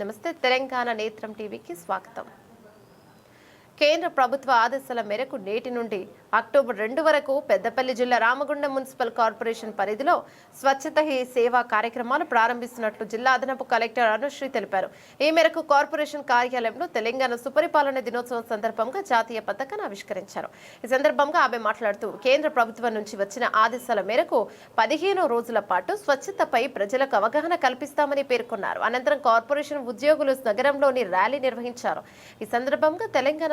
నమస్తే తెలంగాణ నేత్రం టీవీకి స్వాగతం. కేంద్ర ప్రభుత్వ ఆదేశాల మేరకు నేటి నుండి అక్టోబర్ రెండు వరకు పెద్దపల్లి జిల్లా రామగుండం మున్సిపల్ కార్పొరేషన్ పరిధిలో స్వచ్ఛత హీ సేవా కార్యక్రమాలు ప్రారంభిస్తున్నట్లు జిల్లా అదనపు కలెక్టర్ అనుశ్రీ తెలిపారు. ఈ మేరకు కార్పొరేషన్ కార్యాలయంలో తెలంగాణ సుపరిపాలన దినోత్సవం సందర్భంగా జాతీయ పథకాన్ని ఆవిష్కరించారు. ఈ సందర్భంగా ఆమె మాట్లాడుతూ కేంద్ర ప్రభుత్వం నుంచి వచ్చిన ఆదేశాల మేరకు పదిహేను రోజుల పాటు స్వచ్ఛతపై ప్రజలకు అవగాహన కల్పిస్తామని పేర్కొన్నారు. అనంతరం కార్పొరేషన్ ఉద్యోగులు నగరంలోని ర్యాలీ నిర్వహించారు. ఈ సందర్భంగా తెలంగాణ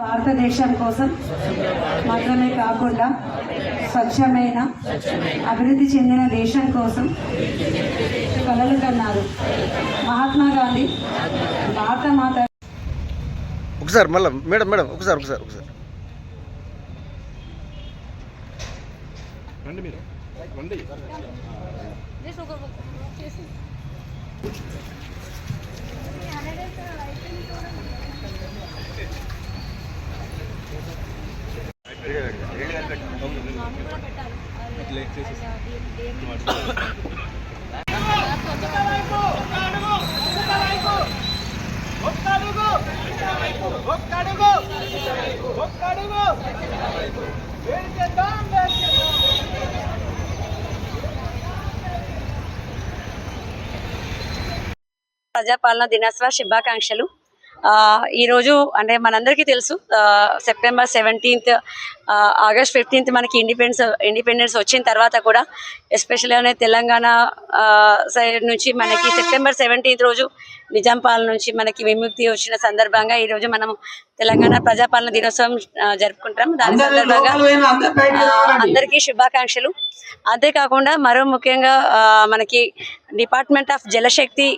భారతదేశం కోసం మాత్రమే కాకుండా స్వచ్ఛమైన అభివృద్ధి చెందిన దేశం కోసం కలలు కన్నారు. మహాత్మా గాంధీ భారత మాత ఒకసారి మళ్ళీ మేడం మేడం ఒకసారి ఒకసారి ఒకసారి. రండి మీరు. రండి. ప్రజాపాలన దినోత్సవ శుభాకాంక్షలు. ఈరోజు అంటే మనందరికీ తెలుసు సెప్టెంబర్ సెవెంటీన్త్ ఆగస్ట్ ఫిఫ్టీన్త్ మనకి ఇండిపెండెన్స్ ఇండిపెండెన్స్ వచ్చిన తర్వాత కూడా ఎస్పెషల్గా తెలంగాణ సైడ్ నుంచి మనకి సెప్టెంబర్ సెవెంటీన్త్ రోజు నిజాం పాలన నుంచి మనకి విముక్తి వచ్చిన సందర్భంగా ఈరోజు మనం తెలంగాణ ప్రజాపాలన దినోత్సవం జరుపుకుంటాం. దాని సందర్భంగా అందరికీ శుభాకాంక్షలు. అంతేకాకుండా మరో ముఖ్యంగా మనకి డిపార్ట్మెంట్ ఆఫ్ జలశక్తి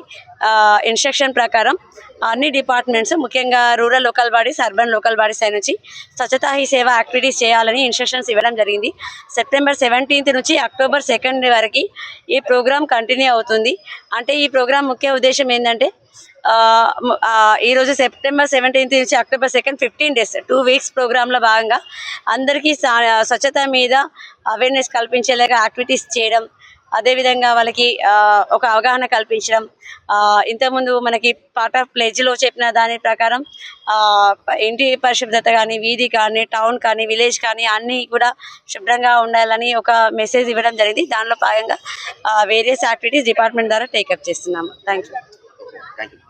ఇన్స్ట్రక్షన్ ప్రకారం అన్ని డిపార్ట్మెంట్స్ ముఖ్యంగా rural local bodies urban local bodies నుంచి స్వచ్ఛతా హీ సేవ యాక్టివిటీస్ చేయాలని ఇన్స్ట్రక్షన్స్ ఇవ్వడం జరిగింది. సెప్టెంబర్ సెవెంటీన్త్ నుంచి అక్టోబర్ సెకండ్ వరకు ఈ ప్రోగ్రామ్ కంటిన్యూ అవుతుంది. అంటే ఈ ప్రోగ్రామ్ ముఖ్య ఉద్దేశం ఏంటంటే ఈరోజు సెప్టెంబర్ సెవెంటీన్త్ నుంచి October second fifteen days two weeks ప్రోగ్రాంలో భాగంగా అందరికీ సా- స్వచ్ఛత మీద అవేర్నెస్ కల్పించేలాగా యాక్టివిటీస్ చేయడం అదేవిధంగా వాళ్ళకి ఒక అవగాహన కల్పించడం ఇంతకుముందు మనకి పార్ట్ ఆఫ్ ప్లేజ్లో చెప్పిన దాని ప్రకారం ఇంటి పరిశుభ్రత కానీ వీధి కానీ టౌన్ కానీ విలేజ్ కానీ అన్నీ కూడా శుభ్రంగా ఉండాలని ఒక మెసేజ్ ఇవ్వడం జరిగింది. దానిలో భాగంగా వేరియస్ యాక్టివిటీస్ డిపార్ట్మెంట్ ద్వారా టేకప్ చేస్తున్నాము. Thank you thank you